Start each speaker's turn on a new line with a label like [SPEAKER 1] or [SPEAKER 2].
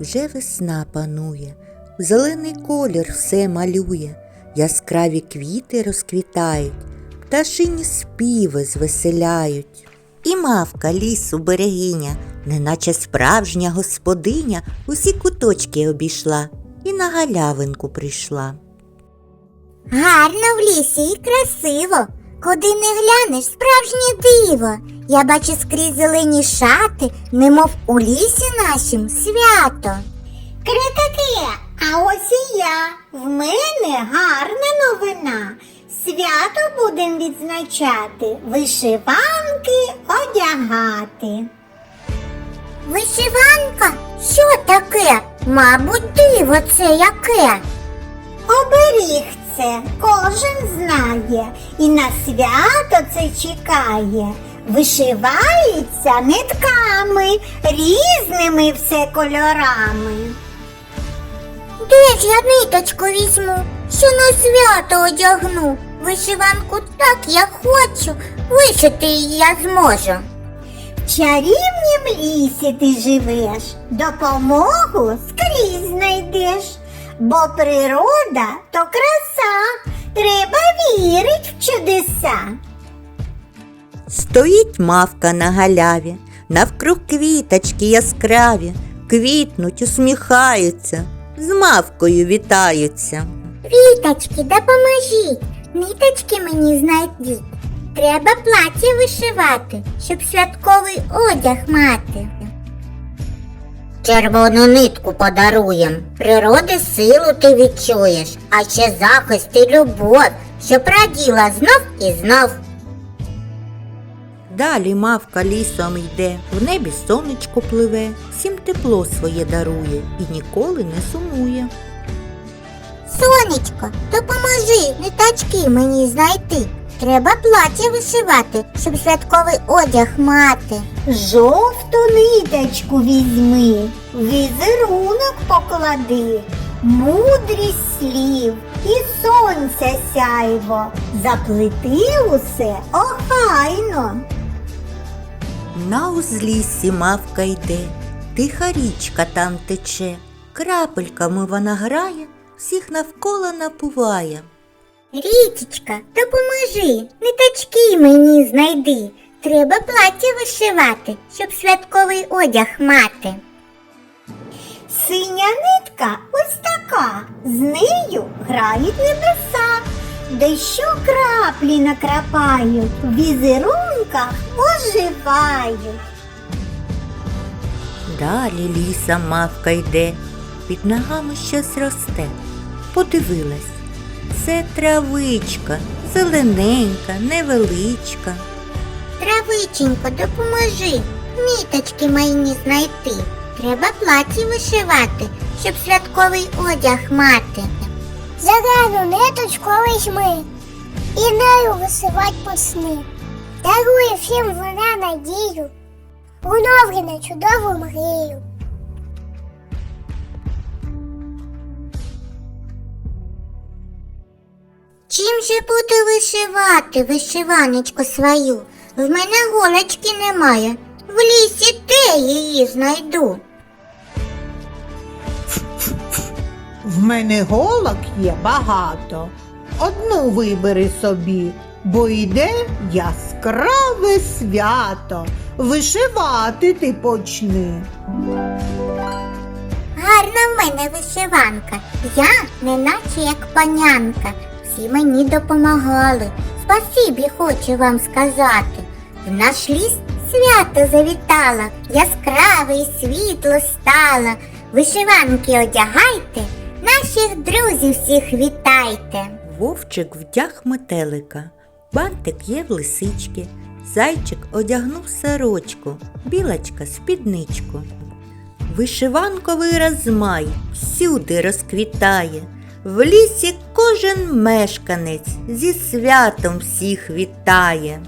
[SPEAKER 1] Вже весна панує, зелений колір все малює, яскраві квіти розквітають, пташині співи звеселяють. І мавка лісу берегиня, неначе справжня господиня, усі куточки обійшла і на галявинку прийшла.
[SPEAKER 2] Гарно в лісі і красиво. Куди не глянеш, справжнє диво. Я бачу скрізь зелені шати, немов у лісі нашім свято. Критаки, а ось і я. В мене гарна новина. Свято будем відзначати, вишиванки одягати. Вишиванка? Що таке? Мабуть, диво це яке. Оберіг це кожен знає, і на свято це чекає. Вишивається нитками, різними все кольорами. Де ж я ниточку візьму, що на свято одягну? Вишиванку так я хочу, вишити її я зможу. В чарівнім лісі ти живеш, допомогу скрізь знайдеш, бо природа то краса, треба вірить в чудеса.
[SPEAKER 1] Стоїть мавка на галяві, навкруг квіточки яскраві, квітнуть, усміхаються, з мавкою вітаються.
[SPEAKER 2] Віточки, допоможіть, ниточки мені знайдіть. Треба плаття вишивати, щоб святковий одяг мати. Червону нитку подаруєм, природи силу ти відчуєш, а ще захист і любов, щоб раділа знов і знов.
[SPEAKER 1] Далі мавка лісом йде, в небі сонечко пливе, всім тепло своє дарує і ніколи не сумує.
[SPEAKER 2] Сонечко, допоможи ниточки мені знайти. Треба плаття вишивати, щоб святковий одяг мати. Жовту ниточку візьми, візерунок поклади, мудрість слів і сонця сяйво. Заплети усе охайно.
[SPEAKER 1] На узліссі мавка йде, тиха річка там тече, крапельками вона грає, всіх навколо напуває.
[SPEAKER 2] Річечка, допоможи, ниточки мені знайди. Треба плаття вишивати, щоб святковий одяг мати. Синя нитка ось така, з нею грають небеса, де краплі накрапають, в візерунках оживають.
[SPEAKER 1] Далі лісом мавка йде, під ногами щось росте. Подивилась, це травичка, зелененька, невеличка.
[SPEAKER 2] Травиченько, допоможи, ниточки мені знайти. Треба платі вишивати, щоб святковий одяг мати. Зарану ниточку візьми і нею вишивать посни. Дарує всім вона надію, оновлена чудову мрію. Чим же буду вишивати вишиваночку свою? В мене голочки немає. В лісі де її знайду?
[SPEAKER 3] В мене голок є багато. Одну вибери собі, бо йде яскраве свято. Вишивати ти почни.
[SPEAKER 2] Гарна в мене вишиванка. Я неначе як панянка. Всі мені допомагали. Спасибі хочу вам сказати. В наш ліс свято завітала, яскраве і світло стало. Вишиванки одягайте, наших друзів всіх вітайте.
[SPEAKER 1] Вовчик вдяг метелика, бантик є в лисички, зайчик одягнув сорочку, білочка спідничку. Вишиванковий розмай всюди розквітає, в лісі кожен мешканець зі святом всіх вітає.